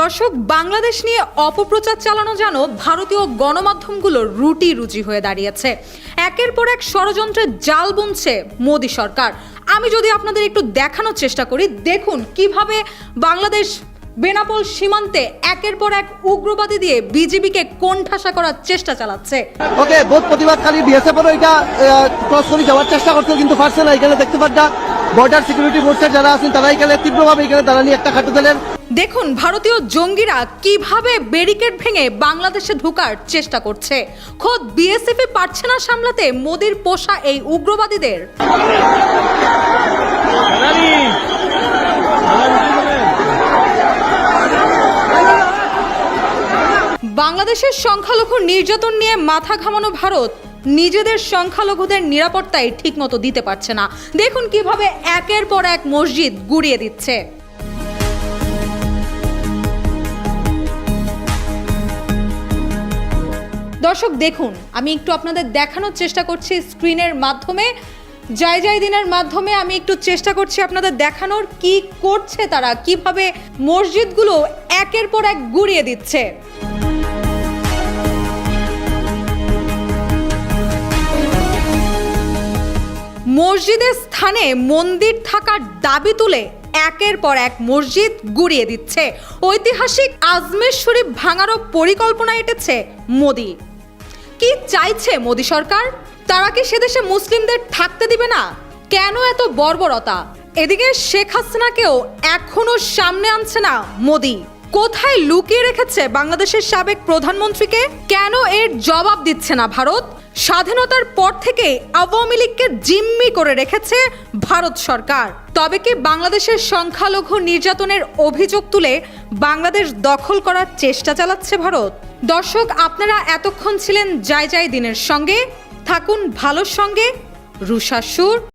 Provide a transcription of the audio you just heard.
দর্শক, বাংলাদেশ নিয়ে অপপ্রচার চালানো যেন ভারতীয় গণমাধ্যমগুলোর রুটি রুজি হয়ে দাঁড়িয়েছে। একের পর এক ষড়যন্ত্রের জাল বুনছে মোদী সরকার। আমি যদি আপনাদের একটু দেখানোর চেষ্টা করি, দেখুন কীভাবে বাংলাদেশ বেনাপোল সীমান্তে একের পর এক উগ্রবাদী দিয়ে বিজেপিকে কোণঠাসা করার চেষ্টা চালাচ্ছে। ওকে বোধ প্রতিবাদকারী বিএসএফ এরও এটা ক্রস করে যাওয়ার চেষ্টা করছে, কিন্তু পারছে না। এখানে দেখতে পাচ্ছা বর্ডার সিকিউরিটি ফোর্সের যারা আছেন, তারা এখানে তীব্রভাবে এখানে দাঁড়ানি একটা খাটে দিলেন দেখুন, ভারতীয় জঙ্গিরা কীভাবে ব্যারিকেড ভেঙে বাংলাদেশে ঢোকার চেষ্টা করছে। খোদ বিএসএফ পারছে না সামলাতে মোদির পোষা এই উগ্রবাদীদের। বাংলাদেশের সংখ্যালঘু নির্যাতন নিয়ে মাথা ঘামানো ভারত নিজেদের সংখ্যালঘুদের নিরাপত্তায় ঠিকমতো দিতে পারছে না। দেখুন কীভাবে একের পর এক মসজিদ গুড়িয়ে দিচ্ছে। দর্শক, দেখুন, আমি একটু আপনাদের দেখানোর চেষ্টা করছি স্ক্রিনের মাধ্যমে। জয় জয় দিনের মাধ্যমে আমি একটু চেষ্টা করছি আপনাদের দেখানোর কি করছে তারা, কীভাবে মসজিদগুলো একের পর এক গুড়িয়ে দিচ্ছে। মসজিদের স্থানে মন্দির থাকার দাবি তুলে একের পর এক মসজিদ গুড়িয়ে দিচ্ছে। ঐতিহাসিক আজমের শরীফ ভাঙারও পরিকল্পনা এটেছে মোদি। কি চাইছে মোদী সরকার? তারা কি সেদেশে মুসলিমদের থাকতে দিবে না? কেন এত বর্বরতা? এদিকে শেখ হাসিনাকেও এখনও সামনে আনছে না মোদি। কোথায় লুকিয়ে রেখেছে বাংলাদেশের সাবেক প্রধানমন্ত্রীকে? কেন এর জবাব দিচ্ছে না ভারত? স্বাধীনতার পর থেকে আওয়ামী লীগকে জিম্মি করে রেখেছে ভারত সরকার। তবে কি বাংলাদেশের সংখ্যালঘু নির্যাতনের অভিযোগ তুলে বাংলাদেশ দখল করার চেষ্টা চালাচ্ছে ভারত? দর্শক, আপনারা এতক্ষণ ছিলেন জয় জয় দিনের সঙ্গে। থাকুন ভালোর সঙ্গে। রুষাসুর